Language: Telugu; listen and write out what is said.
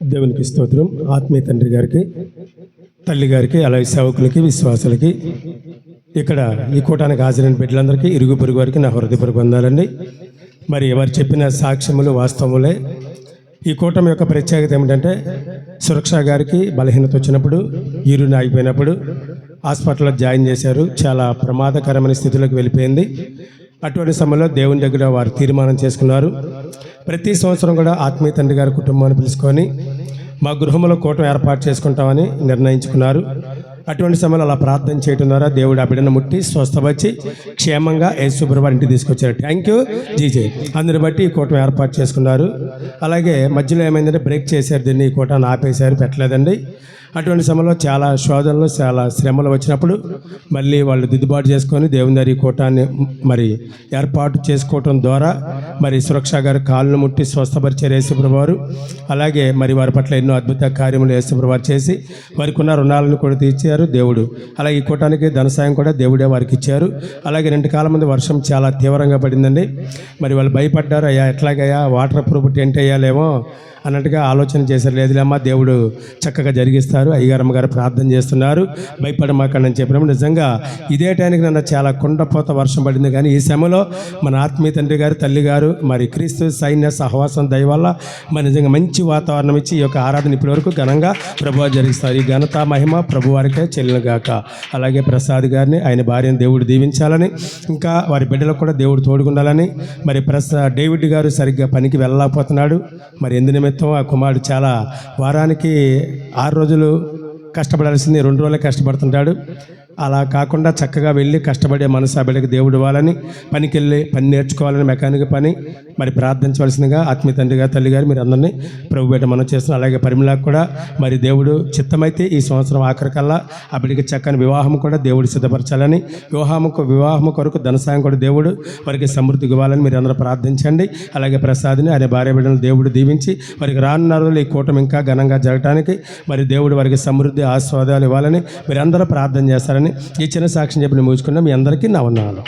దేవునికి స్తోత్రం ఆత్మీయ తండ్రి గారికి తల్లి గారికి అలాగే సేవకులకి విశ్వాసులకి ఇక్కడ ఈ కూటానికి హాజరైన బిడ్డలందరికీ ఇరుగు పొరుగు వారికి నా హృదయపూర్వక పొందాలండి మరి వారు చెప్పిన సాక్ష్యములు వాస్తవములే. ఈ కూటమి యొక్క ప్రత్యేకత ఏమిటంటే సురక్ష గారికి బలహీనత వచ్చినప్పుడు ఈరుని ఆగిపోయినప్పుడు హాస్పిటల్లో జాయిన్ చేశారు. చాలా ప్రమాదకరమైన స్థితిలోకి వెళ్ళిపోయింది. అటువంటి సమయంలో దేవుని దగ్గర వారు తీర్మానం చేసుకున్నారు. ప్రతి సంవత్సరం కూడా ఆత్మీయ తండ్రి గారి కుటుంబాన్ని పిలుచుకొని మా గృహంలో కూటం ఏర్పాటు చేసుకుంటామని నిర్ణయించుకున్నారు. అటువంటి సమయంలో అలా ప్రార్థన చేయడం ద్వారా దేవుడు ఆ బిడ్డను ముట్టి స్వస్థపరిచి క్షేమంగా యేసుప్రభు ఇంటికి తీసుకొచ్చారు. థ్యాంక్ యూ జీజే అందరిని బట్టి ఈ కూటం ఏర్పాటు చేసుకున్నారు. అలాగే మధ్యలో ఏమైందంటే బ్రేక్ చేశారు దీన్ని ఈ కూటాన్ని ఆపేశారు పెట్టలేదండి. అటువంటి సమయంలో చాలా శోధనలు చాలా శ్రమలు వచ్చినప్పుడు మళ్ళీ వాళ్ళు దిద్దుబాటు చేసుకొని దేవుని దగ్గర ఈ కూటాన్ని మరి ఏర్పాటు చేసుకోవటం ద్వారా మరి సురక్ష గారు కాళ్ళను ముట్టి స్వస్థపరిచారు యేసుప్రభు అలాగే మరి వారి పట్ల ఎన్నో అద్భుత కార్యములు యేసుప్రభు చేసి వారికి ఉన్న రుణాలను కూడా తీర్చి చేశారు దేవుడు. అలాగే ఈ కూటానికి ధన సాయం కూడా దేవుడే వారికి ఇచ్చారు. అలాగే రెండు కాలం ముందు వర్షం చాలా తీవ్రంగా పడిందండి. మరి వాళ్ళు భయపడ్డారు అయ్యా ఎట్లాగయ్యా వాటర్ ప్రూఫ్ టెంట్ అయ్యాలేమో అన్నట్టుగా ఆలోచన చేశారు. లేదులేమ్మా దేవుడు చక్కగా జరిగిస్తారు అయ్యగారమ్మ గారు ప్రార్థన చేస్తున్నారు. భయపడమాకండి అని చెప్పినప్పుడు నిజంగా ఇదే టైంకి నన్ను చాలా కుండపోత వర్షం పడింది. కానీ ఈ సమయంలో మన ఆత్మీయ తండ్రి గారు తల్లి గారు మరి క్రీస్తు సైన్య సహవాసం దయ వల్ల మరి నిజంగా మంచి వాతావరణం ఇచ్చి ఈ యొక్క ఆరాధన ఇప్పటి వరకు ఘనంగా ప్రభు జరిగిస్తారు. ఈ ఘనత మహిమ ప్రభువారికి చెల్లినగాక అలాగే ప్రసాద్ గారిని ఆయన భార్యను దేవుడు దీవించాలని ఇంకా వారి బిడ్డలకు కూడా దేవుడు తోడుకుండాలని మరి ప్రసా డేవిడ్ గారు సరిగ్గా పనికి వెళ్ళలేకపోతున్నాడు. మరి ఎందు నిమిత్తం ఆ కుమారుడు చాలా వారానికి ఆరు రోజులు కష్టపడాల్సింది రెండు రోజులే కష్టపడుతుంటాడు. అలా కాకుండా చక్కగా వెళ్ళి కష్టపడే మనసు ఆ బిడ్డకి దేవుడు ఇవ్వాలని పనికి వెళ్ళి పని నేర్చుకోవాలని మెకానిక్ పని మరి ప్రార్థించవలసిందిగా ఆత్మీయ తండ్రిగా తల్లి గారు మీరు అందరినీ ప్రభు బేట మనం చేస్తున్నాం. అలాగే పరిమళకు కూడా మరి దేవుడు చిత్తమైతే ఈ సంవత్సరం ఆఖరికల్లా ఆ బిడ్డకి చక్కని వివాహం కూడా దేవుడు సిద్ధపరచాలని వివాహముకు వివాహము కొరకు ధనసాయం కూడా దేవుడు వారికి సమృద్ధి ఇవ్వాలని మీరు అందరూ ప్రార్థించండి. అలాగే ప్రసాద్ని ఆయన భార్య బిడ్డలు దేవుడు దీవించి వారికి రానున్న రోజులు ఈ కూటమి ఇంకా ఘనంగా జరగటానికి మరి దేవుడు వారికి సమృద్ధి ఆస్వాదాలు ఇవ్వాలని మీరందరూ ప్రార్థన చేస్తారని ఈ చిన్న సాక్ష్యం చెప్పి ముగించుకున్నాం. మీ అందరికీ నా ఉన్నాను